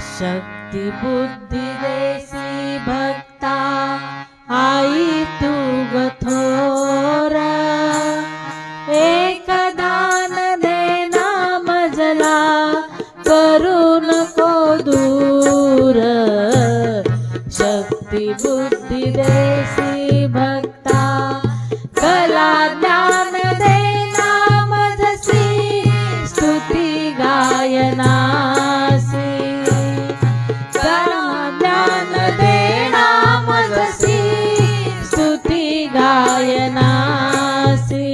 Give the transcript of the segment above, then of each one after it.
शक्ती बुद्धी देसी भक्ता आई तू गथोर। एक दान देना मजला करू नको दूर। शक्ती बुद्धी देसी गायनासी।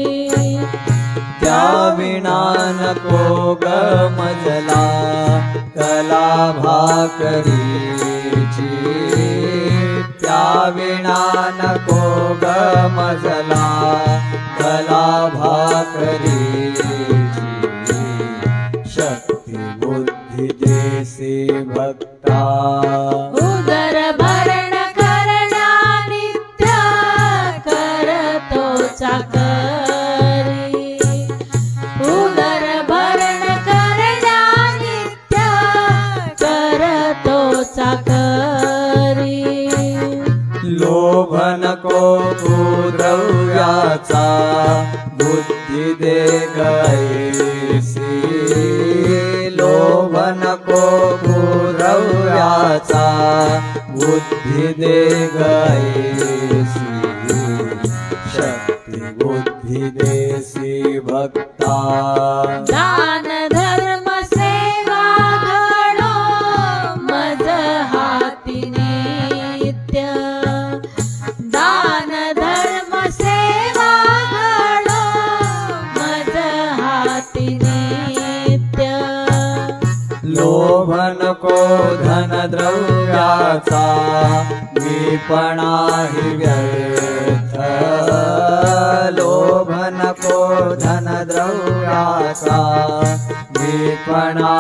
त्या विना नको ग मजला कला भाकरीची त्या विना नको ग मजला कला भाकरीची शक्ती बुद्धी देसी भक्ता। नको द्रव्याचा बुद्धी दे गैसी लोभ नको द्रव्याचा बुद्धी दे गैसी बुद्धी देसी भक्ता। दान धर्म सेवा घडो मज हाती नित्य। दान धर्म सेवा घडो मज हाती नित्य। लोभ नको धन द्रव्याचा विपणा हि व्यर्थ। लोभ नको धन द्रव्याचा विपणा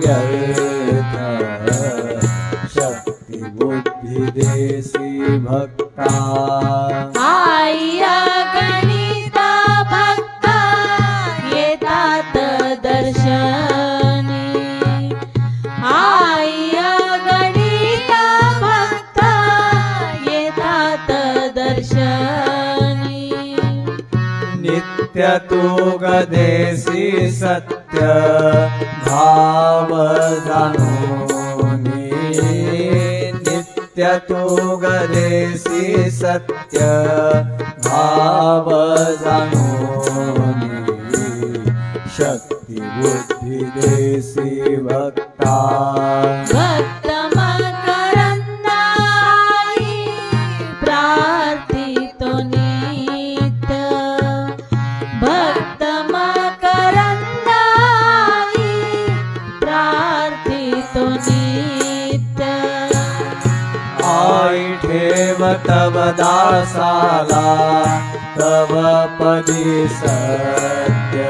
व्यर्थ शक्ती बुद्धी देसी भक्ता। नित्य तू गदेसी सत्य भाव जाणोनी नित्य तू गदेसी सत्य भाव जाणोनी शक्ती बुद्धी भक्ता ठेव तव दासाला तव पदी सत्य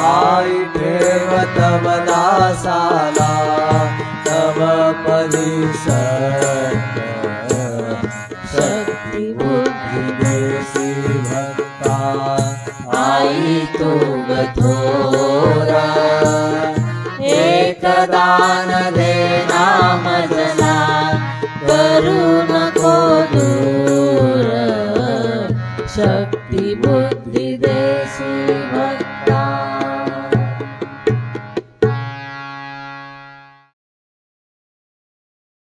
आई ठेव तव दासाला तव पदी सत्य शक्ती बुद्धि देसी भक्ता आई तू गथोरा एक दान देना मजला करू My what